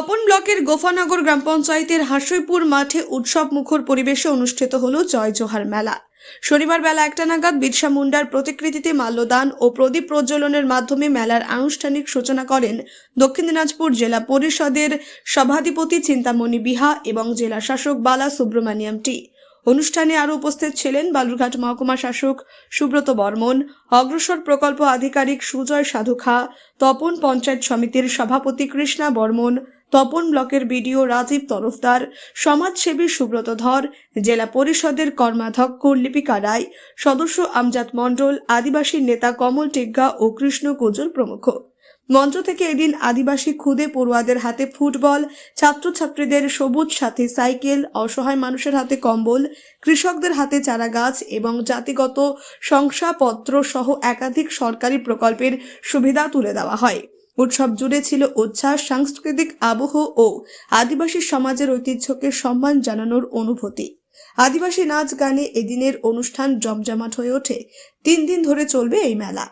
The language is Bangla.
ব্লকের গোফানগর গ্রাম পঞ্চায়েতের হাসইপুর মাঠে উৎসব মুখর পরিবেশে অনুষ্ঠিত হল জয় জোহার মেলা। শনিবার বেলা একটা নাগাদ বিরসা মুন্ডার প্রতিকৃতিতে মাল্যদান ও প্রদীপ প্রজ্বলনের মাধ্যমে মেলার আনুষ্ঠানিক সূচনা করেন দক্ষিণ দিনাজপুর জেলা পরিষদের সভাধিপতি চিন্তামণি বিহা এবং জেলা শাসক বালা সুব্রমণিয়াম টি। অনুষ্ঠানে আরও উপস্থিত ছিলেন বালুরঘাট মহকুমা শাসক সুব্রত বর্মন, অগ্রসর প্রকল্প আধিকারিক সুজয় সাধু খা তপন পঞ্চায়েত সমিতির সভাপতি কৃষ্ণা বর্মন তপন ব্লকের বিডিও রাজীব তরফদার, সমাজসেবী সুব্রত ধর, জেলা পরিষদের কর্মাধ্যক্ষ লিপিকা রায়, সদস্য আমজাদ মণ্ডল, আদিবাসী নেতা কমল টিগ্গা ও কৃষ্ণ কুজুর প্রমুখ। মঞ্চ থেকে এদিন আদিবাসী খুদে পড়ুয়াদের হাতে ফুটবল, ছাত্রছাত্রীদের সবুজ সাথী সাইকেল, অসহায় মানুষের হাতে কম্বল, কৃষকদের হাতে চারা গাছ এবং জাতিগত শংসাপত্র সহ একাধিক সরকারি প্রকল্পের সুবিধা তুলে দেওয়া হয়। উৎসব জুড়ে ছিল উচ্ছ্বাস, সাংস্কৃতিক আবহ ও আদিবাসী সমাজের ঐতিহ্যকে সম্মান জানানোর অনুভূতি। আদিবাসী নাচ গানে এদিনের অনুষ্ঠান জমজমাট হয়ে ওঠে। তিন দিন ধরে চলবে এই মেলা।